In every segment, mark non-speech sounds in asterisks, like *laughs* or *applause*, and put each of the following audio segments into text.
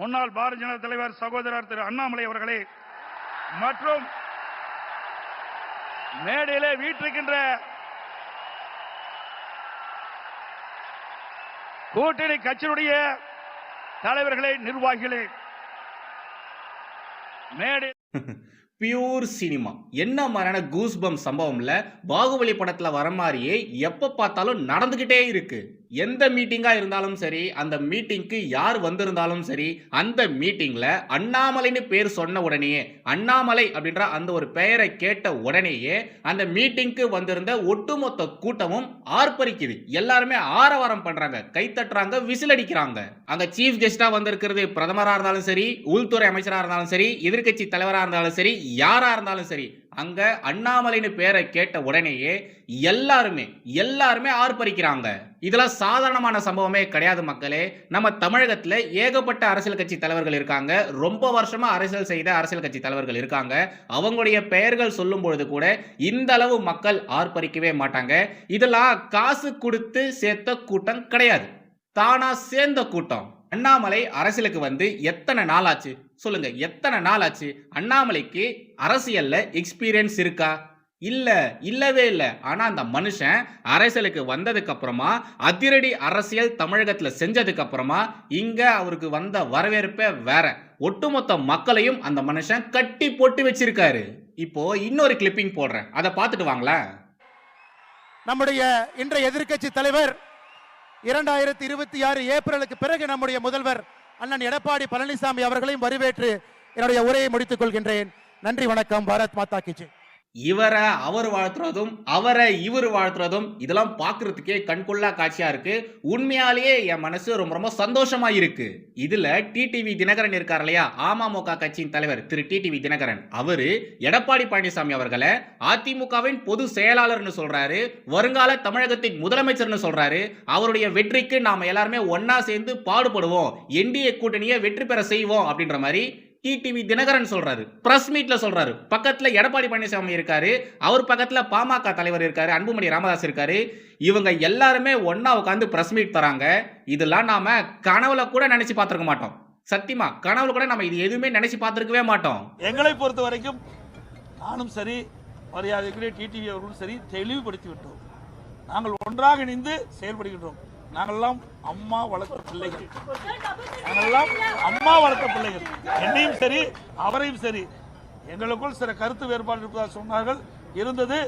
முன்னாள் பாரதிய ஜனதா தலைவர் சகோதரர் திரு அண்ணாமலை அவர்களே மற்றும் மேடையிலே வீட்டிருக்கின்ற கூட்டணி கட்சியினுடைய தலைவர்களே நிர்வாகிகளே மேடை பியூர் சினிமா என்ன மாதிரியான கூஸ்பம் சம்பவம்ல பாகுபலி படத்துல வர மாதிரியே எப்ப பார்த்தாலும் நடந்துகிட்டே இருக்கு. எந்த மீட்டிங்காக இருந்தாலும் சரி அந்த மீட்டிங்க்கு யார் வந்திருந்தாலும் சரி அந்த மீட்டிங்கில் அண்ணாமலைன்னு பேர் சொன்ன உடனேயே அண்ணாமலை அப்படின்ற அந்த ஒரு பெயரை கேட்ட உடனேயே அந்த மீட்டிங்க்கு வந்திருந்த ஒட்டுமொத்த கூட்டமும் ஆர்ப்பரிக்குது. எல்லாருமே ஆரவாரம் பண்ணுறாங்க கைத்தட்டுறாங்க விசில் அடிக்கிறாங்க. அங்கே சீஃப் கெஸ்ட்டாக வந்திருக்கிறது பிரதமராக இருந்தாலும் சரி உள்துறை அமைச்சராக இருந்தாலும் சரி எதிர்க்கட்சி தலைவராக இருந்தாலும் சரி யாராக இருந்தாலும் சரி அங்க அண்ணாமலைன்னு பேரை கேட்ட உடனேயே எல்லாருமே எல்லாருமே ஆர்ப்பரிக்கிறாங்க. இதெல்லாம் சாதாரணமான சம்பவமே கிடையாது மக்களே. நம்ம தமிழகத்தில் ஏகப்பட்ட அரசியல் கட்சி தலைவர்கள் இருக்காங்க. ரொம்ப வருஷமா அரசியல் செய்த அரசியல் கட்சி தலைவர்கள் இருக்காங்க. அவங்களுடைய பெயர்கள் சொல்லும் பொழுது கூட இந்த அளவு மக்கள் ஆர்ப்பரிக்கவே மாட்டாங்க. இதெல்லாம் காசு கொடுத்து சேர்த்த கூட்டம் கிடையாது. தானா சேர்ந்த கூட்டம். அண்ணாமலை அரசியலுக்கு வந்து எத்தனை நாள் ஆச்சு? சொல்லுங்க எத்தனை நாள் ஆச்சு? அண்ணாமலைக்கு அரசியல்ல எக்ஸ்பீரியன்ஸ் இருக்கா? இல்ல இல்லவே இல்லை. ஆனா அந்த மனுஷன் அரசியலுக்கு வந்ததுக்கு அப்புறமா அதிரடி அரசியல் தமிழகத்துல செஞ்சதுக்கு அப்புறமா இங்க அவருக்கு வந்த வரவேற்பே வேற. ஒட்டுமொத்த மக்களையும் அந்த மனுஷன் கட்டி போட்டு வச்சிருக்காரு. இப்போ இன்னொரு கிளிப்பிங் போடுறேன். அதை பார்த்துட்டு வாங்களேன். நம்முடைய இன்றைய எதிர்க்கட்சி தலைவர் இரண்டாயிரத்தி இருபத்தி ஆறு ஏப்ரலுக்கு பிறகு நம்முடைய முதல்வர் அண்ணன் எடப்பாடி பழனிசாமி அவர்களையும் வரவேற்று என்னுடைய உரையை முடித்துக் கொள்கின்றேன். நன்றி வணக்கம். பாரத் மாதா கிஜி இவரை அவர் வாழ்த்துறதும் அவரை இவர் வாழ்த்துறதும் இதெல்லாம் பார்க்கறதுக்கே கண்கொள்ளா காட்சியா இருக்கு. உண்மையாலேயே என் மனசு ரொம்ப ரொம்ப சந்தோஷமா இருக்கு. இதுல டிடிவி தினகரன் இருக்கார் இல்லையா? அமமுக கட்சியின் தலைவர் திரு டிடிவி தினகரன். அவரு எடப்பாடி பழனிசாமி அவர்களை அதிமுகவின் பொது செயலாளர்னு சொல்றாரு. வருங்கால தமிழகத்தின் முதலமைச்சர்னு சொல்றாரு. அவருடைய வெற்றிக்கு நாம எல்லாருமே ஒன்னா சேர்ந்து பாடுபடுவோம். என்டிஏ கூட்டணியை வெற்றி பெற செய்வோம் அப்படின்ற மாதிரி டிடிவி தினகரன் சொல்றாரு. பிரஸ் மீட்ல சொல்றாரு. பக்கத்துல எடப்பாடி பழனிசாமி இருக்காரு. அவர் பக்கத்துல பாமக தலைவர் இருக்காரு. அன்புமணி ராமதாஸ் இருக்காரு. இவங்க எல்லாருமே ஒன்னா உட்காந்து பிரஸ் மீட் தராங்க. இதெல்லாம் நாம கனவுல கூட நினைச்சு பார்த்திருக்க மாட்டோம். சத்தியமா? கனவுல கூட நம்ம இது எதுவுமே நினைச்சு பார்த்திருக்கவே மாட்டோம். எங்களை பொறுத்த வரைக்கும் நானும் சரி மரியாதைக்குரிய டிடிவி அவர்களும் சரி தெளிவுபடுத்தி விட்டோம் நாங்கள் ஒன்றாக இணைந்து செயல்படுகின்றோம். நாங்கள்லாம் அம்மா வளர்த்த பிள்ளைகள். நாங்கள்லாம் அம்மா வளர்த்த பிள்ளைகள். என்னையும் சரி அவரையும் சரி. எங்களுக்குள் சில கருத்து வேறுபாடு இருப்பதாக சொன்னார்கள். இருந்தது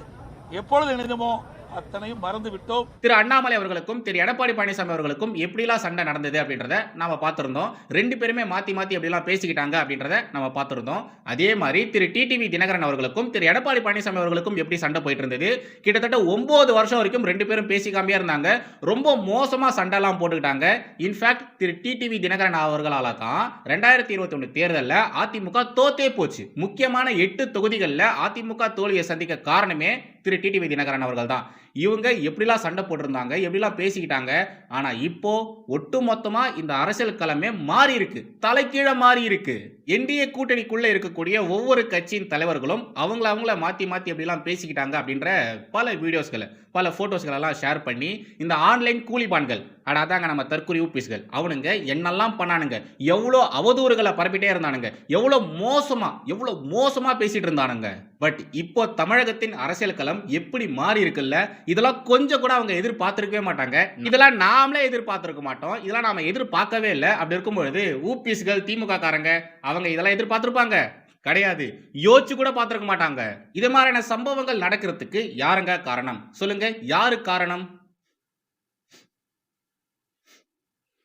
எப்பொழுது இணைந்தமோ அத்தனையும் மறந்து விட்டோம். திரு அண்ணாமலை அவர்களுக்கும் திரு எடப்பாடி பழனிசாமி அவர்களுக்கும் எப்படிலாம் சண்டை நடந்தது அப்படின்றத நாம பார்த்திருந்தோம். ரெண்டு பேருமே மாத்தி மாத்தி எப்படிலாம் பேசிக்கிட்டாங்க அப்படின்றத நம்ம பார்த்திருந்தோம். அதே மாதிரி திரு டிடிவி தினகரன் அவர்களுக்கும் திரு எடப்பாடி பழனிசாமி அவர்களுக்கும் எப்படி சண்டை போயிட்டு இருந்தது கிட்டத்தட்ட ஒன்பது வருஷம் வரைக்கும் ரெண்டு பேரும் பேசிக்காமையா இருந்தாங்க. ரொம்ப மோசமா சண்டைலாம் போட்டுக்கிட்டாங்க. In fact Thiru TTV Dhinakaran அவர்களால தான் ரெண்டாயிரத்தி இருபத்தி ஒன்று தேர்தலில் அதிமுக தோத்தே போச்சு. முக்கியமான எட்டு தொகுதிகளில் அதிமுக தோல்வியை சந்திக்க காரணமே திரு டிடிவி தினகரன் அவர்கள் தான். இவங்க எப்படிலாம் சண்டை போட்டிருந்தாங்க எப்படிலாம் பேசிக்கிட்டாங்க ஆனால் இப்போ ஒட்டுமொத்தமாக இந்த அரசியல் களமே மாறி இருக்கு. தலைக்கீழே மாறி இருக்கு. என்டிஏ கூட்டணிக்குள்ளே இருக்கக்கூடிய ஒவ்வொரு கட்சியின் தலைவர்களும் அவங்கள அவங்கள மாற்றி மாற்றி எப்படிலாம் பேசிக்கிட்டாங்க அப்படின்ற பல வீடியோஸ்களை பல ஃபோட்டோஸ்களெல்லாம் ஷேர் பண்ணி இந்த ஆன்லைன் கூலிபான்கள் அட அதாங்க நம்ம தற்கொலை ஊப்பிஸ்கள் அவனுங்க என்னெல்லாம் பண்ணானுங்க எவ்வளோ அவதூறுகளை பரப்பிட்டே இருந்தானுங்க எவ்வளோ மோசமாக எவ்வளோ மோசமாக பேசிகிட்டு இருந்தானுங்க. பட் இப்போ தமிழகத்தின் அரசியல் களம் எப்படி மாறி இருக்குல்ல இதெல்லாம் கொஞ்சம் கூட அவங்க எதிர்பார்த்திருக்கவே மாட்டாங்க. இதெல்லாம் நாமளே எதிர்பார்த்திருக்க மாட்டோம். இதெல்லாம் நாம எதிர்பார்க்கவே இல்லை. அப்படி இருக்கும்பொழுது ஊபிஸ்கள் திமுக காரங்க அவங்க இதெல்லாம் எதிர்பார்த்திருப்பாங்க. கிடையாது. யோசிச்சு கூட பார்த்திருக்க மாட்டாங்க. இது மாதிரியான சம்பவங்கள் நடக்கிறதுக்கு யாருங்க காரணம்? சொல்லுங்க. யாரு காரணம்?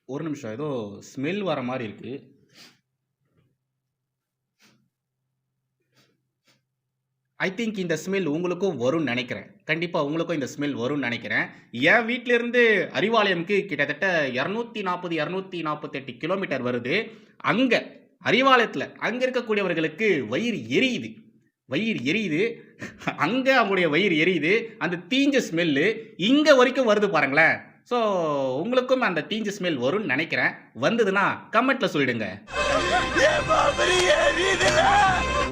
ஒரு நிமிஷம். ஏதோ ஸ்மெல் வர மாதிரி இருக்கு. ஐ திங்க் இந்த ஸ்மெல் உங்களுக்கும் வரும்னு நினைக்கிறேன். கண்டிப்பாக உங்களுக்கும் இந்த ஸ்மெல் வரும்னு நினைக்கிறேன். என் வீட்டிலேருந்து அறிவாலயம்க்கு கிட்டத்தட்ட இரநூத்தி நாற்பது இரநூத்தி நாற்பத்தெட்டு கிலோமீட்டர் வருது. அங்கே அறிவாலயத்தில் அங்கே இருக்கக்கூடியவர்களுக்கு வயிறு எரியுது. வயிறு எரியுது. அங்கே அவங்களுடைய வயிறு எரியுது. அந்த தீஞ்ச ஸ்மெல்லு இங்கே வரைக்கும் வருது பாருங்களேன். ஸோ உங்களுக்கும் அந்த தீஞ்ச ஸ்மெல் வரும்னு நினைக்கிறேன். வந்ததுன்னா கமெண்ட்டில் சொல்லிடுங்க.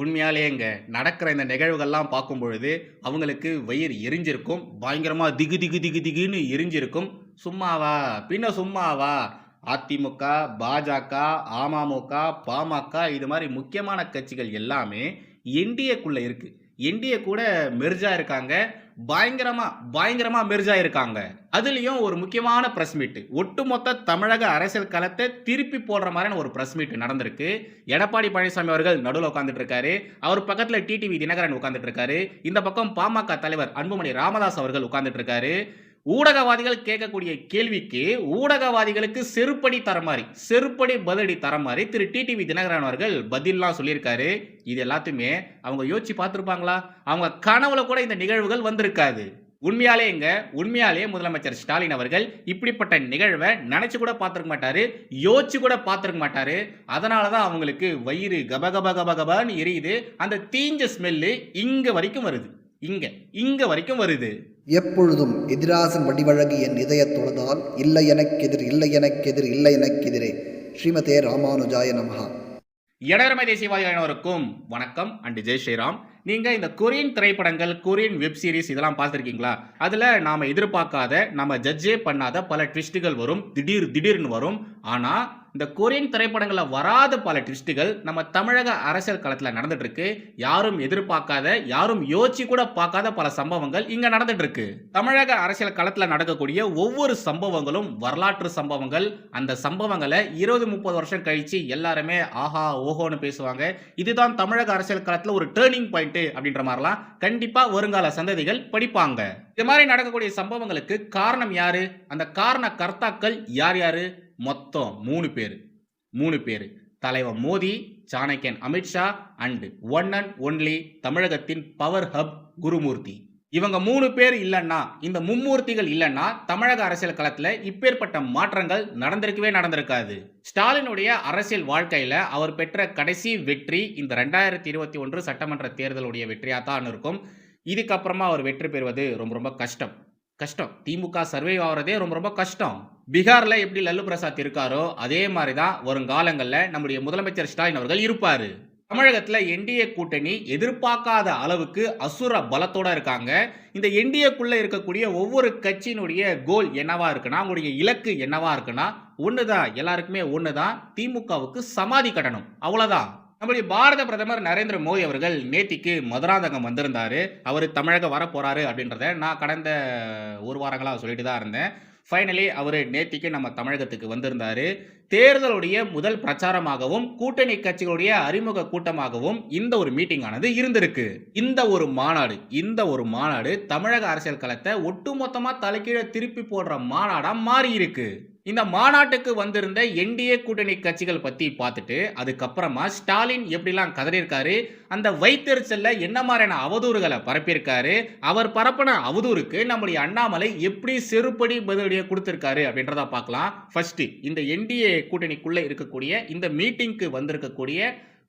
உண்மையாலேங்க நடக்கிற இந்த நிகழ்வுகள்லாம் பார்க்கும் பொழுது அவங்களுக்கு வயிறு எரிஞ்சிருக்கும் பயங்கரமாக திகு திகு திகு திகுன்னு எரிஞ்சிருக்கும். சும்மாவா? பின்ன சும்மாவா? அதிமுக பாஜக அமமுக பாமக இது மாதிரி முக்கியமான கட்சிகள் எல்லாமே என்டிஏக்குள்ளே இருக்குது என்டிஏ கூட மெர்ஜா இருக்காங்க. பயங்கரமா பயங்கரமா மெர்ஜா இருக்காங்க அதுலயும் ஒரு முக்கியமான பிரஸ் மீட் ஒட்டுமொத்த தமிழக அரசியல் களத்தை திருப்பி போடுற மாதிரியான ஒரு பிரஸ் மீட் நடந்திருக்கு. எடப்பாடி பழனிசாமி அவர்கள் நடுவில் உட்காந்துட்டு இருக்காரு அவர் பக்கத்துல டிடிவி தினகரன் உட்காந்துட்டு இருக்காரு இந்த பக்கம் பாமக தலைவர் அன்புமணி ராமதாஸ் அவர்கள் உட்காந்துட்டு இருக்காரு ஊடகவாதிகள் கேட்கக்கூடிய கேள்விக்கு ஊடகவாதிகளுக்கு செருப்படி தர மாதிரி செருப்படி பதிலடி தர மாதிரி திரு டிடிவி தினகரன் அவர்கள் பதிலாம் சொல்லியிருக்காரு. இது எல்லாத்தையுமே அவங்க யோசிச்சு பார்த்துருப்பாங்களா? அவங்க கனவுல கூட இந்த நிகழ்வுகள் வந்திருக்காது. உண்மையாலே எங்க? உண்மையாலே முதலமைச்சர் ஸ்டாலின் அவர்கள் இப்படிப்பட்ட நிகழ்வை நினைச்சு கூட பார்த்துருக்க மாட்டாரு யோசிச்சு கூட பார்த்துருக்க மாட்டாரு. அதனால தான் அவங்களுக்கு வயிறு கப கப கப எரியுது. அந்த தீஞ்ச ஸ்மெல்லு இங்க வரைக்கும் வருது. இங்க இங்க வரைக்கும் வருது. எப்பொழுதும் எதிராசன் வடிவழகு என் இதயத் தொழுதால் இல்லை எனக்கெதிர் இல்லை எனக்கெதிர் இல்லை எனக்கெதிரே. ஸ்ரீமதே ராமானுஜாய நமஹா. இடரமை தேசியவாதி அனைவருக்கும் வணக்கம். அண்ட் ஜெய் ஸ்ரீராம். நீங்க இந்த கொரியன் திரைப்படங்கள் கொரியன் வெப் சீரிஸ் இதெல்லாம் பார்த்துருக்கீங்களா? அதுல நாம எதிர்பார்க்காத நம்ம ஜட்ஜே பண்ணாத பல ட்விஸ்ட்டுகள் வரும். திடீர் திடீர்னு வரும். ஆனா இந்த கொரியன் திரைப்படங்களில் வராத பல ட்விஸ்ட்டுகள் நம்ம தமிழக அரசியல் களத்துல நடந்துட்டு இருக்கு யாரும் எதிர்பார்க்காத யாரும் யோசிச்சு கூட பார்க்காத பல சம்பவங்கள் இங்க நடந்துட்டு இருக்கு தமிழக அரசியல் களத்துல நடக்கக்கூடிய ஒவ்வொரு சம்பவங்களும் வரலாற்று சம்பவங்கள் அந்த சம்பவங்களை இருபது முப்பது வருஷம் கழிச்சு எல்லாருமே ஆஹா ஓஹோன்னு பேசுவாங்க. இதுதான் தமிழக அரசியல் களத்துல ஒரு டேர்னிங் பாயிண்ட் அப்படின்ற மாதிரிலாம் கண்டிப்பா வருங்கால சந்ததிகள் படிப்பாங்க. இது மாதிரி நடக்கக்கூடிய சம்பவங்களுக்கு காரணம் யாரு? அந்த காரண கர்த்தாக்கள் யார் யாரு? மொத்தம் மூணு பேர். மூணு பேர். தலைவர் மோடி சாணக்கியன் Amit Shah and one and only தமிழகத்தின் பவர் ஹப் குருமூர்த்தி. இவங்க மூணு பேர் இல்லைன்னா இந்த மும்மூர்த்திகள் இல்லைன்னா தமிழக அரசியல் களத்தில் இப்பேற்பட்ட மாற்றங்கள் நடந்திருக்கவே நடந்திருக்காது. ஸ்டாலினுடைய அரசியல் வாழ்க்கையில் அவர் பெற்ற கடைசி வெற்றி இந்த ரெண்டாயிரத்தி இருபத்தி ஒன்று சட்டமன்ற தேர்தலுடைய வெற்றியாக தான் இருக்கும். இதுக்கப்புறமா அவர் வெற்றி பெறுவது ரொம்ப ரொம்ப கஷ்டம். கஷ்டம். திமுக சர்வே ஆகிறதே ரொம்ப ரொம்ப கஷ்டம். பீகாரில் எப்படி லல்லு பிரசாத் இருக்காரோ அதே மாதிரி தான் வருங்காலங்களில் நம்முடைய முதலமைச்சர் ஸ்டாலின் அவர்கள் இருப்பார். தமிழகத்தில் என்டிஏ கூட்டணி எதிர்பார்க்காத அளவுக்கு அசுர பலத்தோட இருக்காங்க. இந்த என்டிஏக்குள்ளே இருக்கக்கூடிய ஒவ்வொரு கட்சியினுடைய கோல் என்னவா இருக்குன்னா அவங்களுடைய இலக்கு என்னவா இருக்குன்னா ஒன்று தான் எல்லாருக்குமே ஒன்று தான் திமுகவுக்கு சமாதி கட்டணும். அவ்வளோதான் நம்முடைய பாரத பிரதமர் நரேந்திர மோடி அவர்கள் நேத்திக்கு மதுராந்தகம் வந்திருந்தாரு. அவர் தமிழகம் வர போறாரு அப்படின்றத நான் கடந்த ஒரு வாரங்களாக சொல்லிட்டு தான் இருந்தேன். ஃபைனலி அவர் நேத்திக்கு நம்ம தமிழகத்துக்கு வந்திருந்தாரு. தேர்தலுடைய முதல் பிரச்சாரமாகவும் கூட்டணி கட்சிகளுடைய அறிமுக கூட்டமாகவும் இந்த ஒரு மீட்டிங் ஆனது இருந்திருக்கு. இந்த ஒரு மாநாடு இந்த ஒரு மாநாடு தமிழக அரசியல் களத்தை ஒட்டுமொத்தமாக தலைக்கீழ திருப்பி போடுற மாநாடாக மாறி இருக்கு இந்த மாநாட்டுக்கு வந்திருந்த என்டிஏ கூட்டணி கட்சிகள் பத்தி பார்த்துட்டு அதுக்கப்புறமா ஸ்டாலின் எப்படிலாம் கதறியிருக்காரு அந்த வைத்தறிச்சல்ல என்ன மாதிரியான அவதூறுகளை பரப்பியிருக்காரு அவர் பரப்பின அவதூறுக்கு நம்முடைய அண்ணாமலை எப்படி செருப்படி பதிலடியை கொடுத்திருக்காரு அப்படின்றத பார்க்கலாம். ஃபர்ஸ்ட் இந்த என்டிஏ கூட்டணிக்குள்ள இருக்கக்கூடிய இந்த மீட்டிங்க்கு வந்திருக்கக்கூடிய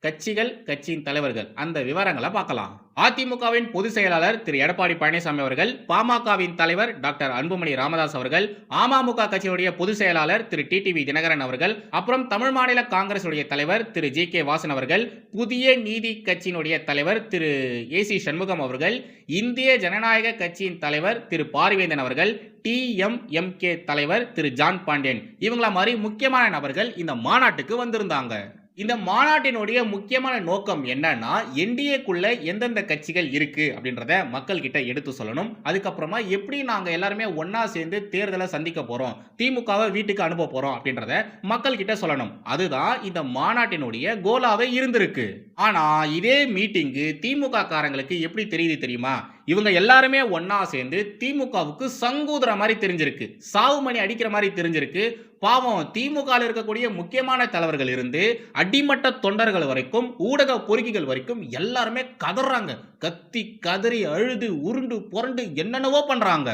கட்சிகள் கட்சியின் தலைவர்கள். அந்த விவரங்களை பார்க்கலாம். அதிமுகவின் பொதுச் செயலாளர் திரு. எடப்பாடி பழனிசாமி அவர்கள் பாமகவின் தலைவர் டாக்டர் அன்புமணி ராமதாஸ் அவர்கள் அமமுக கட்சியுடைய பொதுச் செயலாளர் திரு. டிடிவி தினகரன் அவர்கள் அப்புறம் தமிழ் மாநில காங்கிரசுடைய தலைவர் திரு. ஜி. கே. வாசன் அவர்கள் புதிய நீதி கட்சியினுடைய தலைவர் திரு. ஏ. சி. சண்முகம் அவர்கள் இந்திய ஜனநாயக கட்சியின் தலைவர் திரு. பாரிவேந்தன் அவர்கள் டிஎம்எம்கே தலைவர் திரு. ஜான் பாண்டியன். இவங்கள மாதிரி முக்கியமான நபர்கள் இந்த மாநாட்டுக்கு வந்திருந்தாங்க. இந்த மாநாட்டினுடைய முக்கியமான நோக்கம் என்னன்னா என்டிஏக்குள்ள எந்தெந்த கட்சிகள் இருக்கு அப்படின்றத மக்கள் கிட்ட எடுத்து சொல்லணும். அதுக்கப்புறமா எப்படி நாங்க எல்லாருமே ஒன்னா சேர்ந்து தேர்தலை சந்திக்க போறோம் திமுகவை வீட்டுக்கு அனுப்ப போறோம் அப்படின்றத மக்கள் கிட்ட சொல்லணும். அதுதான் இந்த மாநாட்டினுடைய கோலாவே இருந்திருக்கு. ஆனா இதே மீட்டிங்கு திமுக காரங்களுக்கு எப்படி தெரியுது தெரியுமா? இவங்க எல்லாருமே ஒன்னா சேர்ந்து திமுகவுக்கு சங்கூதுற மாதிரி தெரிஞ்சிருக்கு. சாவு மணி அடிக்கிற மாதிரி தெரிஞ்சிருக்கு. பாவம் திமுக இருக்கக்கூடிய முக்கியமான தலைவர்கள் இருந்து அடிமட்ட தொண்டர்கள் வரைக்கும் ஊடக பொறுக்கிகள் வரைக்கும் எல்லாருமே கதறாங்க. கத்தி கதறி அழுது உருண்டு புரண்டு என்னென்னவோ பண்றாங்க.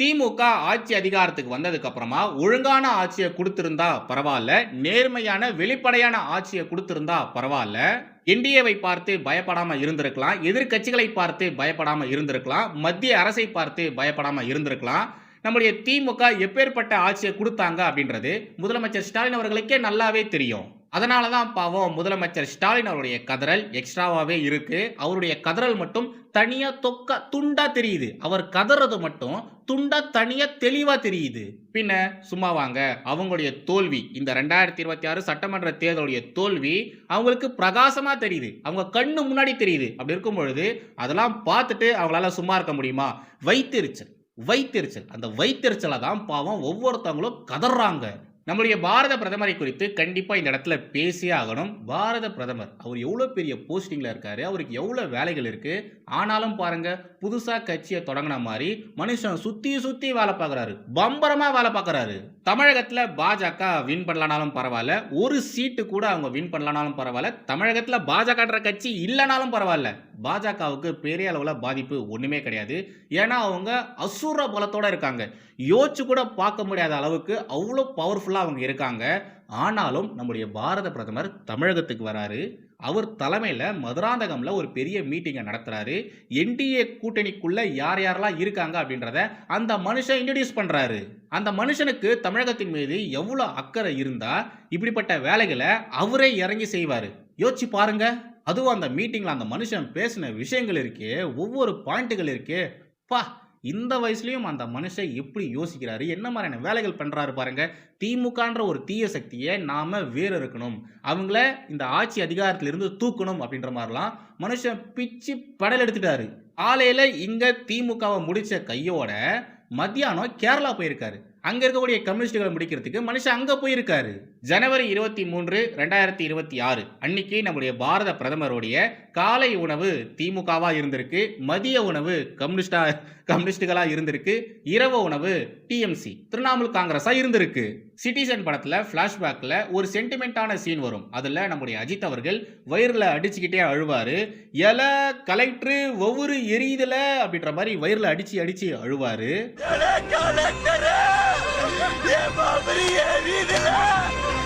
திமுக ஆட்சி அதிகாரத்துக்கு வந்ததுக்கு அப்புறமா ஒழுங்கான ஆட்சியை கொடுத்திருந்தா பரவாயில்ல நேர்மையான வெளிப்படையான ஆட்சியை கொடுத்திருந்தா பரவாயில்ல. என்டிஏவை பார்த்து பயப்படாம இருந்திருக்கலாம் எதிர்க்கட்சிகளை பார்த்து பயப்படாம இருந்திருக்கலாம் மத்திய அரசை பார்த்து பயப்படாம இருந்திருக்கலாம். நம்முடைய திமுக எப்பேற்பட்ட ஆட்சியை கொடுத்தாங்க அப்படின்றது முதலமைச்சர் ஸ்டாலின் அவர்களுக்கே நல்லாவே தெரியும். அதனால தான் பாவம் முதலமைச்சர் ஸ்டாலின் அவருடைய கதறல் எக்ஸ்ட்ராவாகவே இருக்கு. அவருடைய கதறல் மட்டும் தனியாக தொக்க துண்டா தெரியுது. அவர் கதறது மட்டும் துண்டா தனியாக தெளிவாக தெரியுது. பின்ன சும்மா வாங்க. அவங்களுடைய தோல்வி இந்த ரெண்டாயிரத்தி இருபத்தி ஆறு சட்டமன்ற தேர்தலுடைய தோல்வி அவங்களுக்கு பிரகாசமாக தெரியுது. அவங்க கண்ணு முன்னாடி தெரியுது. அப்படி இருக்கும் பொழுது அதெல்லாம் பார்த்துட்டு அவங்களால சும்மா இருக்க முடியுமா? வைத்தெரிச்சல் வைத்தெரிச்சல். அந்த வைத்தெரிச்சலை தான் பாவம் ஒவ்வொருத்தவங்களும் கதறாங்க. நம்மளுடைய பாரத பிரதமரை குறித்து கண்டிப்பாக இந்த இடத்துல பேசியே ஆகணும். பாரத பிரதமர் அவர் எவ்வளோ பெரிய போஸ்டிங்கில் இருக்காரு அவருக்கு எவ்வளோ வேலைகள் இருக்குது ஆனாலும் பாருங்கள் புதுசாக கட்சியை தொடங்கின மாதிரி மனுஷன் சுற்றி சுற்றி வேலை பார்க்குறாரு. பம்பரமாக வேலை பார்க்குறாரு. தமிழகத்தில் பாஜக வின் பண்ணலனாலும் பரவாயில்ல ஒரு சீட்டு கூட அவங்க வின் பண்ணலனாலும் பரவாயில்ல தமிழகத்தில் பாஜகன்ற கட்சி இல்லைனாலும் பரவாயில்ல. பாஜகவுக்கு பெரிய அளவில் பாதிப்பு ஒன்றுமே கிடையாது. ஏன்னா அவங்க அசுர பலத்தோடு இருக்காங்க. யோசிச்சு கூட பார்க்க முடியாத அளவுக்கு அவ்வளோ பவர்ஃபுல்லாக அவங்க இருக்காங்க. ஆனாலும் நம்முடைய பாரத பிரதமர் தமிழகத்துக்கு வராரு. அவர் தலைமையில் மதுராந்தகம்ல ஒரு பெரிய மீட்டிங்கை நடத்துறாரு. என்டிஏ கூட்டணிக்குள்ளே யார் யாரெல்லாம் இருக்காங்க அப்படின்றத அந்த மனுஷன் இன்ட்ரடியூஸ் பண்றாரு. அந்த மனுஷனுக்கு தமிழகத்தின் மீது எவ்வளோ அக்கறை இருந்தால் இப்படிப்பட்ட வேலைகளை அவரே இறங்கி செய்வாரு. யோசிச்சு பாருங்க. அதுவும் அந்த மீட்டிங்ல அந்த மனுஷன் பேசின விஷயங்கள் இருக்கே ஒவ்வொரு பாயிண்ட்டுகள் இருக்கே. பா இந்த வயசுலையும் அந்த மனுஷன் எப்படி யோசிக்கிறாரு? என்ன மாதிரியான வேலைகள் பண்ணுறாரு பாருங்க. திமுகன்ற ஒரு தீய சக்தியை நாம் வேறு இருக்கணும் அவங்கள இந்த ஆட்சி அதிகாரத்திலிருந்து தூக்கணும் அப்படின்ற மாதிரிலாம் மனுஷன் பிச்சு படல் எடுத்துட்டாரு. காலையில் இங்கே திமுகவை முடித்த கையோட மத்தியானம் கேரளா போயிருக்காரு. அங்க இருக்கக்கூடிய கம்யூனிஸ்டுகளை முடிக்கிறதுக்கு மனுஷன் அங்க போயிருக்காரு. ஜனவரி இருபத்தி மூன்று ரெண்டாயிரத்தி இருபத்தி ஆறு. அன்னைக்கு நம்முடைய பாரத பிரதமருடைய காலை உணவு திமுகவா இருந்திருக்கு மதிய உணவு கம்யூனிஸ்டா கம்யூனிஸ்டுகளா இருந்திருக்கு இரவு உணவு டிஎம்சி திரிணாமுல் காங்கிரஸா இருந்திருக்கு. சிட்டிசன் படத்தில் ஃப்ளாஷ்பேக்கில் ஒரு சென்டிமெண்ட்டான சீன் வரும். அதில் நம்முடைய அஜித் அவர்கள் வயிறில் அடிச்சுக்கிட்டே அழுவார். எல கலெக்டரு ஒவ்வொரு எரியுதுல அப்படின்ற மாதிரி வயிறில் அடிச்சு அடிச்சு அழுவாரு.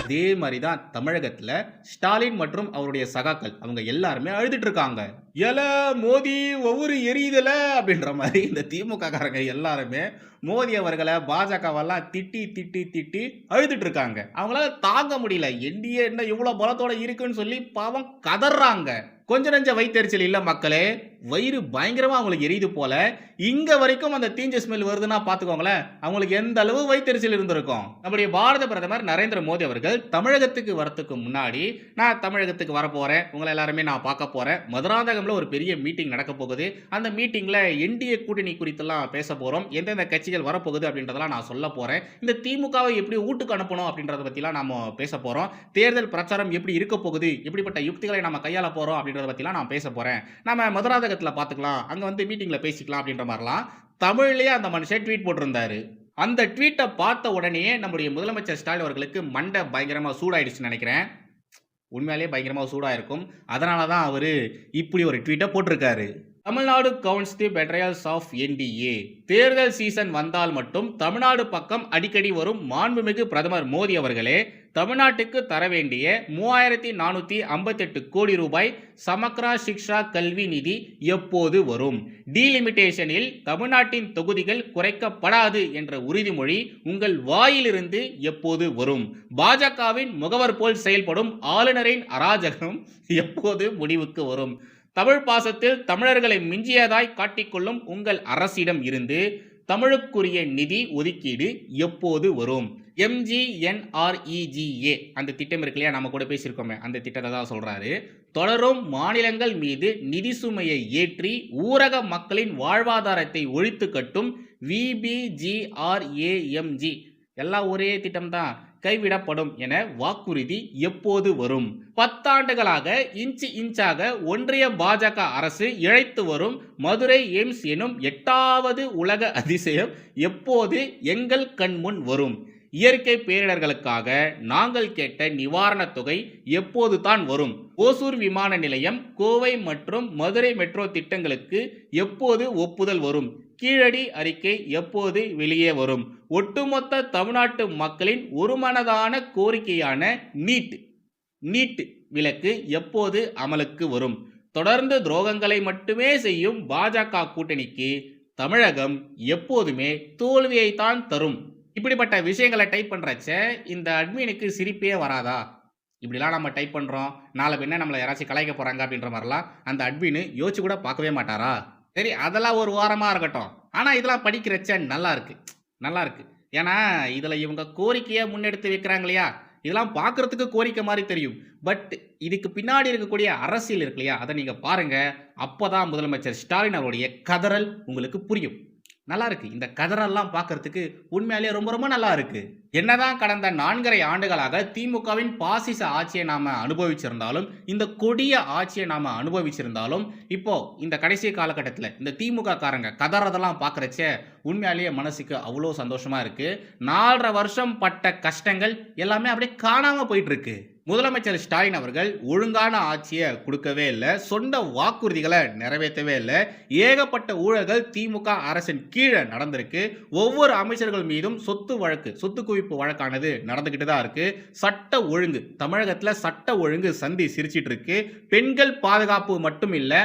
அதே மாதிரி தான் தமிழகத்தில் ஸ்டாலின் மற்றும் அவருடைய சகாக்கள் அவங்க எல்லாருமே அழுதுட்டு இருக்காங்க. எல மோதி ஒவ்வொரு எரியுதல அப்படின்ற மாதிரி இந்த திமுக காரங்க எல்லாருமே மோடி அவர்களை பாஜகவெல்லாம் திட்டி திட்டி திட்டி அழுதுட்டு இருக்காங்க அவங்களால தாங்க முடியல. என்டிஏ என்ன இவ்வளவு பலத்தோட இருக்குன்னு சொல்லி பாவம் கதறாங்க கொஞ்ச நெஞ்ச வயிற்றுச்சல் இல்ல மக்களே. வயிறு பயங்கரமா அவங்களுக்கு எரியுது போல. இங்க வரைக்கும் அந்த தீஞ்ச ஸ்மெல் வருதுன்னா பாத்துக்கோங்களேன். அவங்களுக்கு எந்த அளவு வயிற்றுச்சல் இருந்திருக்கும்? நம்முடைய பாரத பிரதமர் நரேந்திர மோடி அவர்கள் தமிழகத்துக்கு வரத்துக்கு முன்னாடி நான் தமிழகத்துக்கு வரப்போகிறேன் உங்களை எல்லாருமே நான் பார்க்க போறேன். மதுராந்தகம்ல ஒரு பெரிய மீட்டிங் நடக்க போகுது. அந்த மீட்டிங்ல என்டிஏ கூட்டணி குறித்தெல்லாம் பேச போறோம். எந்தெந்த கட்சிகள் வரப்போகுது அப்படின்றதெல்லாம் நான் சொல்ல போகிறேன் இந்த திமுகவை எப்படி வீட்டுக்கு அனுப்பணும் அப்படின்றத பற்றிலாம் நம்ம பேச போகிறோம் தேர்தல் பிரச்சாரம் எப்படி இருக்க போகுது? எப்படிப்பட்ட யுக்திகளை நம்ம கையாள போகிறோம் அப்படின்றத பற்றிலாம் நான் பேச போகிறேன் நம்ம மதுராதகத்தில் பார்த்துக்கலாம் அங்கே வந்து மீட்டிங்கில் பேசிக்கலாம் அப்படின்ற மாதிரிலாம். தமிழ்லேயே அந்த மனுஷன் ட்வீட் போட்டிருந்தாரு. அந்த ட்வீட்டை பார்த்த உடனே நம்முடைய முதலமைச்சர் ஸ்டாலின் அவர்களுக்கு மண்டை பயங்கரமாக சூடாயிடுச்சுன்னு நினைக்கிறேன். உண்மையிலேயே பயங்கரமாக சூடாக இருக்கும் அதனால தான் அவர் இப்படி ஒரு ட்வீட்டை போட்டிருக்காரு. Tamil Nadu counts the betrayals of NDA. தேர்தல் சீசன் வந்தால் மட்டும் தமிழ்நாடு பக்கம் அடிக்கடி வரும் மாண்புமிகு பிரதமர் மோடி அவர்களே தமிழ்நாட்டுக்கு தர வேண்டிய மூவாயிரத்தி நானூற்றி ஐம்பத்தெட்டு கோடி ரூபாய் சமக்ரா சிக்ஷா கல்வி நிதி எப்போது வரும்? டீலிமிட்டேஷனில் தமிழ்நாட்டின் தொகுதிகள் குறைக்கப்படாது என்ற உறுதிமொழி உங்கள் வாயிலிருந்து எப்போது வரும்? பாஜகவின் முகவர் போல் செயல்படும் ஆளுநரின் அராஜகம் எப்போது முடிவுக்கு வரும்? தமிழ் பாசத்தில் தமிழர்களை மிஞ்சியதாய் காட்டிக்கொள்ளும் உங்கள் அரசிடம் இருந்து தமிழுக்குரிய நிதி ஒதுக்கீடு எப்போது வரும்? எம்ஜிஎன்ஆர்இஜிஏ அந்த திட்டம் இருக்கு இல்லையா? நம்ம கூட பேசியிருக்கோமே. அந்த திட்டத்தை தான் சொல்கிறாரு தொடரும் மாநிலங்கள் மீது நிதி சுமையை ஏற்றி ஊரக மக்களின் வாழ்வாதாரத்தை ஒழித்து கட்டும் விபிஜிஆர்ஏஎம்ஜி எல்லாம் ஒரே திட்டம் தான் கைவிடப்படும் என வாக்குறுதி எப்போது வரும்? பத்தாண்டுகளாக இன்ச்சு இன்ச்சாக ஒன்றிய பாஜக அரசு இழைத்து வரும் மதுரை எய்ம்ஸ் எனும் எட்டாவது உலக அதிசயம் எப்போது எங்கள் கண்முன் வரும்? இயற்கை பேரிடர்களுக்காக நாங்கள் கேட்ட நிவாரணத் தொகை எப்போது தான் வரும்? ஓசூர் விமான நிலையம் கோவை மற்றும் மதுரை மெட்ரோ திட்டங்களுக்கு எப்போது ஒப்புதல் வரும்? கீழடி அறிக்கை எப்போது வெளியே வரும்? ஒட்டுமொத்த தமிழ்நாட்டு மக்களின் ஒருமனதான கோரிக்கையான நீட் நீட் விலக்கு எப்போது அமலுக்கு வரும்? தொடர்ந்து துரோகங்களை மட்டுமே செய்யும் பாஜக கூட்டணிக்கு தமிழகம் எப்போதுமே தோல்வியைத்தான் தரும். இப்படிப்பட்ட விஷயங்களை டைப் பண்ணுறச்ச இந்த அட்மினுக்கு சிரிப்பே வராதா? இப்படிலாம் நம்ம டைப் பண்ணுறோம் நாளை பின்ன நம்மளை யாராச்சும் கலாய்க்க போகிறாங்க அப்படின்ற மாதிரிலாம் அந்த அட்மின் யோசிச்சு கூட பார்க்கவே மாட்டாரா? சரி அதெல்லாம் ஒரு வாரமாக இருக்கட்டும். ஆனால் இதெல்லாம் படிக்கிறச்ச நல்லா இருக்கு. நல்லா இருக்கு. ஏன்னா இதில் இவங்க கோரிக்கையை முன்னெடுத்து வைக்கிறாங்க இல்லையா? இதெல்லாம் பார்க்கறதுக்கு கோரிக்கை மாதிரி தெரியும். பட் இதுக்கு பின்னாடி இருக்கக்கூடிய அரசியல் இருக்கு இல்லையா? அதை நீங்கள் பாருங்கள் அப்போ தான் முதலமைச்சர் ஸ்டாலின் அவருடைய கதறல் உங்களுக்கு புரியும். நல்லா இருக்கு. இந்த கதறெல்லாம் பார்க்கறதுக்கு உண்மையாலேயே ரொம்ப ரொம்ப நல்லா இருக்குது என்னதான் கடந்த நான்கரை ஆண்டுகளாக திமுகவின் பாசிச ஆட்சியை நாம் அனுபவிச்சிருந்தாலும் இந்த கொடிய ஆட்சியை நாம அனுபவிச்சிருந்தாலும் இப்போ இந்த கடைசி காலகட்டத்தில் இந்த திமுக காரங்க கதறதெல்லாம் பார்க்குறச்சே உண்மையாலேயே மனசுக்கு அவ்வளோ சந்தோஷமாக இருக்குது நாலரை வருஷம் பட்ட கஷ்டங்கள் எல்லாமே அப்படியே காணாம போயிட்டுருக்கு. முதலமைச்சர் ஸ்டாலின் அவர்கள் ஒழுங்கான ஆட்சியை கொடுக்கவே இல்லை சொந்த வாக்குறுதிகளை நிறைவேற்றவே இல்லை. ஏகப்பட்ட ஊழல்கள் திமுக அரசின் கீழே நடந்திருக்கு. ஒவ்வொரு அமைச்சர்கள் மீதும் சொத்து வழக்கு சொத்து குவிப்பு வழக்கானது நடந்துகிட்டு தான் இருக்கு. சட்ட ஒழுங்கு தமிழகத்தில் சட்ட ஒழுங்கு சந்தி சிரிச்சிட்டு இருக்கு. பெண்கள் பாதுகாப்பு மட்டும் இல்லை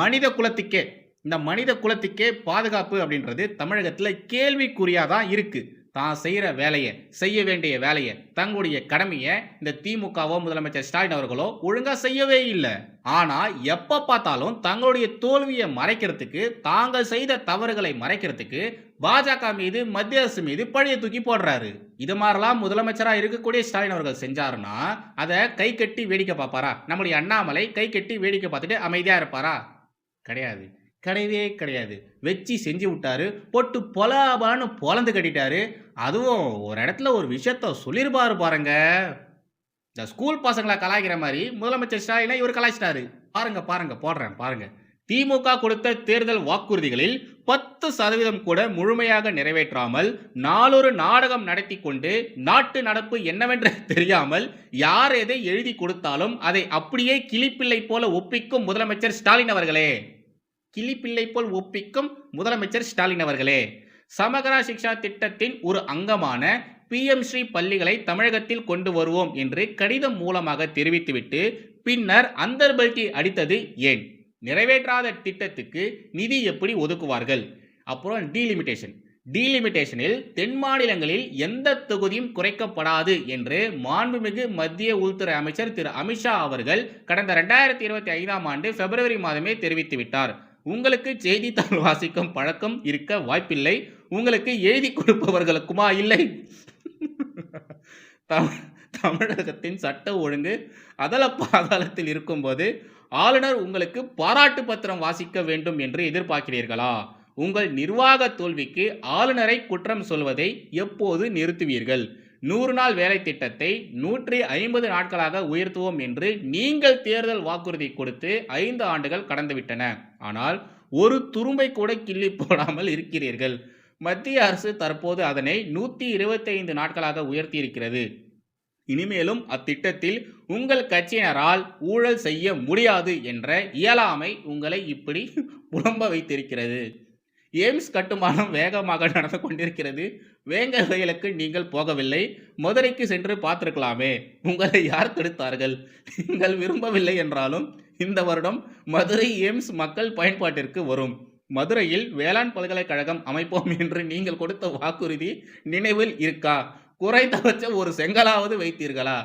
மனித குலத்துக்கே இந்த மனித குலத்துக்கே பாதுகாப்பு அப்படின்றது தமிழகத்தில் கேள்விக்குறியாக தான் இருக்கு. தான் செய்கிற வேலையை செய்ய வேண்டிய வேலையை தங்களுடைய கடமையை இந்த திமுகவோ முதலமைச்சர் ஸ்டாலின் அவர்களோ ஒழுங்காக செய்யவே இல்லை. ஆனால் எப்போ பார்த்தாலும் தங்களுடைய தோல்வியை மறைக்கிறதுக்கு தாங்கள் செய்த தவறுகளை மறைக்கிறதுக்கு பாஜக மீது மத்திய அரசு மீது பழைய தூக்கி போடுறாரு. இது மாதிரிலாம் முதலமைச்சராக இருக்கக்கூடிய ஸ்டாலின் அவர்கள் செஞ்சாருன்னா அதை கை கட்டி வேடிக்கை பார்ப்பாரா? நம்முடைய அண்ணாமலை கை கட்டி வேடிக்கை பார்த்துட்டு அமைதியாக இருப்பாரா? கிடையாது. கிடையவே கிடையாது. வச்சு செஞ்சு விட்டாரு. போட்டு பொலாபான்னு பொலந்து கட்டிட்டாரு. அதுவும் ஒரு இடத்துல ஒரு விஷயத்த சொல்லியிருப்பாரு பாருங்க. இந்த ஸ்கூல் பசங்களை கலாய்க்கிற மாதிரி முதலமைச்சர் ஸ்டாலினை இவர் கலாய்ச்சிட்டாரு. பாருங்க பாருங்க போடுறேன் பாருங்க. திமுக கொடுத்த தேர்தல் வாக்குறுதிகளில் பத்து சதவீதம் கூட முழுமையாக நிறைவேற்றாமல் நாளொரு நாடகம் நடத்தி கொண்டு நாட்டு நடப்பு என்னவென்று *laughs* தெரியாமல் யார் எதை எழுதி கொடுத்தாலும் அதை அப்படியே கிளிப்பிள்ளை போல ஒப்பிக்கும் முதலமைச்சர் ஸ்டாலின் அவர்களே. கிளிப்பிள்ளை போல் ஒப்பிக்கும் முதலமைச்சர் ஸ்டாலின் அவர்களே. சமகரா சிக்ஷா திட்டத்தின் ஒரு அங்கமான பிஎம் ஸ்ரீ பள்ளிகளை தமிழகத்தில் கொண்டு வருவோம் என்று கடிதம் மூலமாக தெரிவித்துவிட்டு பின்னர் அந்தர்பல்ட்டி அடித்தது ஏன்? நிறைவேற்றாத திட்டத்துக்கு நிதி எப்படி ஒதுக்குவார்கள்? அப்புறம் டீலிமிட்டேஷன். டீலிமிட்டேஷனில் தென் மாநிலங்களில் எந்த தொகுதியும் குறைக்கப்படாது என்று மாண்புமிகு மத்திய உள்துறை அமைச்சர் திரு அமித்ஷா அவர்கள் கடந்த ரெண்டாயிரத்தி இருபத்தி ஐந்தாம் ஆண்டு பிப்ரவரி மாதமே தெரிவித்துவிட்டார். உங்களுக்கு செய்தித்தாள் *laughs* வாசிக்கும் பழக்கம் இருக்க வாய்ப்பில்லை. உங்களுக்கு எழுதி கொடுப்பவர்களுக்குமா? இல்லை. *laughs* தமிழ் தமிழகத்தின் சட்ட ஒழுங்கு அதல பாதாளத்தில் இருக்கும்போது ஆளுநர் உங்களுக்கு பாராட்டு பத்திரம் வாசிக்க வேண்டும் என்று எதிர்பார்க்கிறீர்களா? உங்கள் நிர்வாக தோல்விக்கு ஆளுநரை குற்றம் சொல்வதை எப்போது நிறுத்துவீர்கள்? நூறு நாள் வேலை திட்டத்தை நூற்றி ஐம்பது நாட்களாக உயர்த்துவோம் என்று நீங்கள் தேர்தல் வாக்குறுதி கொடுத்து ஐந்து ஆண்டுகள் கடந்துவிட்டன. ஆனால் ஒரு துரும்பை கூட கிள்ளி போடாமல் இருக்கிறீர்கள். மத்திய அரசு தற்போது அதனை நூற்றி இருபத்தைந்து நாட்களாக உயர்த்தியிருக்கிறது. இனிமேலும் அத்திட்டத்தில் உங்கள் கட்சியினரால் ஊழல் செய்ய முடியாது என்ற இயலாமை உங்களை இப்படி புலம்ப வைத்திருக்கிறது. எய்ம்ஸ் கட்டுமானம் வேகமாக நடந்து கொண்டிருக்கிறது. வேங்க வயலுக்கு நீங்கள் போகவில்லை. மதுரைக்கு சென்று பார்த்திருக்கலாமே. உங்களை யார் தடுத்தார்கள்? நீங்கள் விரும்பவில்லை என்றாலும் இந்த வருடம் மதுரை எய்ம்ஸ் மக்கள் பயன்பாட்டிற்கு வரும். மதுரையில் வேளாண் பல்கலைக்கழகம் அமைப்போம் என்று நீங்கள் கொடுத்த வாக்குறுதி நினைவில் இருக்கா? குறைந்தபட்சம் ஒரு செங்கலாவது வைத்தீர்களா?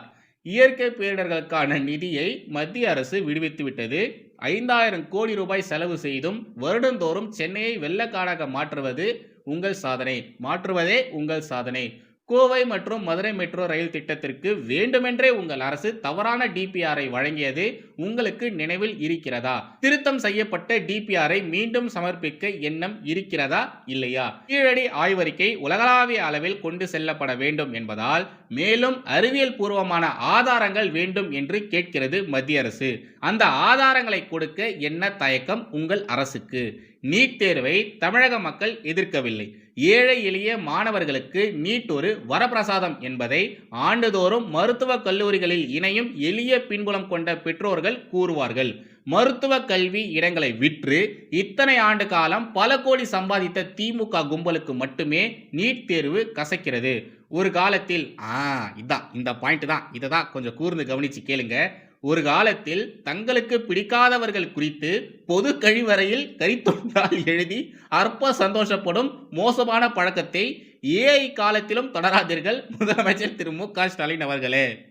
இயற்கை பேரிடர்களுக்கான நிதியை மத்திய அரசு விடுவித்துவிட்டது ஐந்தாயிரம் கோடி ரூபாய் செலவு செய்தும் வருடந்தோறும் சென்னையை வெள்ளக்காடாக மாற்றுவது உங்கள் சாதனை. மாற்றுவதே உங்கள் சாதனை. கோவை மற்றும் மதுரை மெட்ரோ ரயில் திட்டத்திற்கு வேண்டுமென்றே உங்கள் அரசு தவறான டிபிஆரை வழங்கியது உங்களுக்கு நினைவில் இருக்கிறதா? திருத்தம் செய்யப்பட்ட டிபிஆரை மீண்டும் சமர்ப்பிக்க எண்ணம் இருக்கிறதா? இல்லையா? கீழடி ஆய்வறிக்கை உலகளாவிய அளவில் கொண்டு செல்லப்பட வேண்டும் என்பதால் மேலும் அறிவியல் பூர்வமான ஆதாரங்கள் வேண்டும் என்று கேட்கிறது மத்திய அரசு. அந்த ஆதாரங்களை கொடுக்க என்ன தயக்கம் உங்கள் அரசுக்கு? நீட் தேர்வை தமிழக மக்கள் எதிர்க்கவில்லை. ஏழை எளிய மாணவர்களுக்கு நீட் ஒரு வரப்பிரசாதம் என்பதை ஆண்டுதோறும் மருத்துவக் கல்லூரிகளில் இணையும் எளிய பின்புலம் கொண்ட பெற்றோர்கள் கூறுவார்கள். மருத்துவ கல்வி இடங்களை விற்று இத்தனை ஆண்டு காலம் பல கோடி சம்பாதித்த திமுக கும்பலுக்கு மட்டுமே நீட் தேர்வு கசக்கிறது. ஒரு காலத்தில் ஆ இதான் இந்த பாயிண்ட் தான். இதை தான் கொஞ்சம் கூர்ந்து கவனித்து கேளுங்க. ஒரு காலத்தில் தங்களுக்கு பிடிக்காதவர்கள் குறித்து பொது கழிவறையில் கரித்தொண்டால் எழுதி அற்ப சந்தோஷப்படும் மோசமான பழக்கத்தை ஏஐ காலத்திலும் தொடராதீர்கள். முதலமைச்சர் திரு மு க ஸ்டாலின் அவர்களே.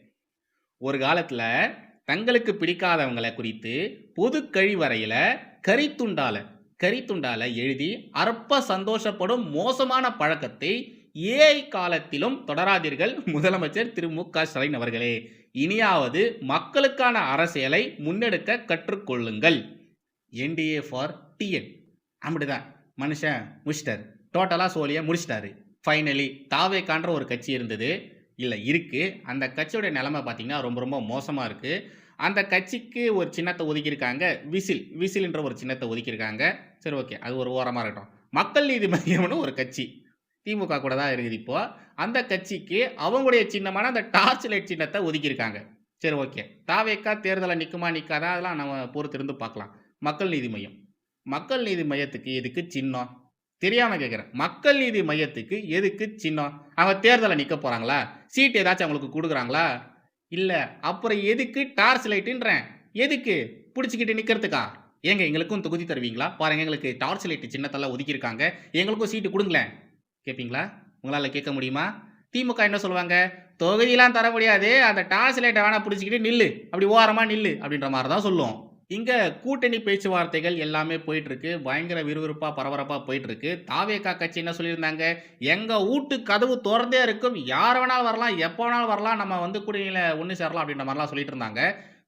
ஒரு காலத்தில் தங்களுக்கு பிடிக்காதவங்களை குறித்து பொது கழிவறையில் கரித்துண்டால கரித்துண்டால எழுதி அற்ப சந்தோஷப்படும் மோசமான பழக்கத்தை ஏஐ காலத்திலும் தொடராதீர்கள். முதலமைச்சர் திரு. மு. க. ஸ்டாலின் அவர்களே இனியாவது மக்களுக்கான அரசியலை முன்னெடுக்க கற்றுக்கொள்ளுங்கள். என்டிஏ ஃபார் டிஎன் அப்படிதான். மனுஷன் முடிச்சிட்டார். டோட்டலாக சோழியை முடிச்சிட்டாரு. ஃபைனலி தாவேக்கான்ற ஒரு கட்சி இருந்தது. இல்லை இருக்குது அந்த கட்சியோடைய நிலைமை பார்த்தீங்கன்னா ரொம்ப ரொம்ப மோசமாக இருக்குது அந்த கட்சிக்கு ஒரு சின்னத்தை ஒதுக்கியிருக்காங்க. விசில் விசில்ன்ற ஒரு சின்னத்தை ஒதுக்கியிருக்காங்க. சரி ஓகே. அது ஒரு ஓரமாக இருக்கட்டும். மக்கள் நீதி மையம்னு ஒரு கட்சி. திமுக கூட தான் இருக்குது இப்போ. அந்த கட்சிக்கு அவங்களுடைய சின்னமான அந்த டார்ச் லைட் சின்னத்தை ஒதுக்கியிருக்காங்க. சரி ஓகே. தாவேக்கா தேர்தலை நிற்குமா நிற்காதா அதெல்லாம் நம்ம பொறுத்திருந்து பார்க்கலாம். மக்கள் நீதி மையம். மக்கள் நீதி மையத்துக்கு எதுக்கு சின்னம்? தெரியாம கேட்குறேன். மக்கள் நீதி மையத்துக்கு எதுக்கு சின்னம்? அவங்க தேர்தலில் நிற்க போகிறாங்களா சீட் ஏதாச்சும் அவங்களுக்கு கொடுக்குறாங்களா? இல்லை. அப்புறம் எதுக்கு டார்ச் லைட்டுன்றேன் எதுக்கு? பிடிச்சிக்கிட்டு நிற்கிறதுக்கா ஏங்க எங்களுக்கும் தொகுதி தருவீங்களா? பாருங்க எங்களுக்கு டார்ச் லைட்டு சின்னத்தெல்லாம் ஒதுக்கியிருக்காங்க. எங்களுக்கும் சீட்டு கொடுங்களேன். கேட்பீங்களா உங்களால் கேட்க முடியுமா? திமுக என்ன சொல்லுவாங்க? தொகுதியெலாம் தர முடியாது. அந்த டார்ச் லைட்டை வேணால் பிடிச்சிக்கிட்டு நில்லு. அப்படி ஓரமாக நில்லு. அப்படின்ற மாதிரி தான் சொல்லுவோம் இங்கே கூட்டணி பேச்சுவார்த்தைகள் எல்லாமே போயிட்டுருக்கு. பயங்கர விறுவிறுப்பாக பரபரப்பாக போயிட்டுருக்கு. தாவேக்கா கட்சி என்ன சொல்லியிருந்தாங்க? எங்கள் வீட்டு கதவு திறந்தே இருக்கும். யார் வேணாலும் வரலாம். எப்போ வேணாலும் வரலாம். நம்ம வந்து கூட்டணியில் ஒன்று சேரலாம் அப்படின்ற மாதிரிலாம் சொல்லிட்டு இருந்தாங்க.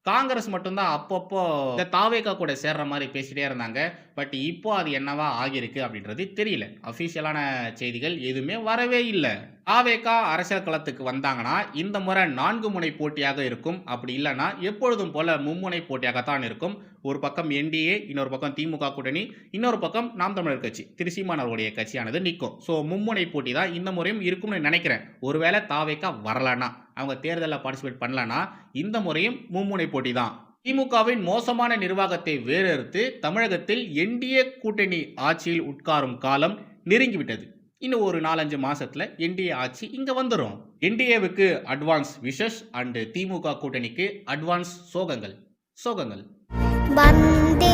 காங்கிரஸ் மட்டும்தான் அப்பப்போ இந்த தாவேக்கா கூட சேர்ற மாதிரி பேசிட்டே இருந்தாங்க. பட் இப்போ அது என்னவா ஆகியிருக்கு அப்படின்றது தெரியல. அஃபீஷியலான செய்திகள் எதுவுமே வரவே இல்லை. தாவேக்கா அரசியல் களத்துக்கு வந்தாங்கன்னா இந்த முறை நான்கு முனை போட்டியாக இருக்கும். அப்படி இல்லைன்னா எப்பொழுதும் போல மும்முனை போட்டியாகத்தான் இருக்கும். ஒரு பக்கம் என்டிஏ இன்னொரு பக்கம் திமுக கூட்டணி இன்னொரு பக்கம் நாம் தமிழர் கட்சி. திரு சீமானவருடைய கட்சியானது நிற்கும். ஸோ மும்முனை போட்டி தான் இந்த முறையும் இருக்கும்னு நினைக்கிறேன். ஒருவேளை தாவேக்கா வரலன்னா அவங்க தேர்தலில் பார்ட்டிசிபேட் பண்ணலன்னா இந்த முறையும் மும்முனை போட்டி தான். திமுகவின் மோசமான நிர்வாகத்தை வேறறுத்து தமிழகத்தில் என்டிஏ கூட்டணி ஆட்சியில் உட்காரும் காலம் நெருங்கிவிட்டது. இன்னும் ஒரு நாலஞ்சு மாசத்துல என்டிஏ ஆட்சி இங்க வந்துடும் என்டிஏவுக்கு அட்வான்ஸ் விஷஸ் அண்டு திமுக கூட்டணிக்கு அட்வான்ஸ் சோகங்கள். சோகங்கள். வந்தே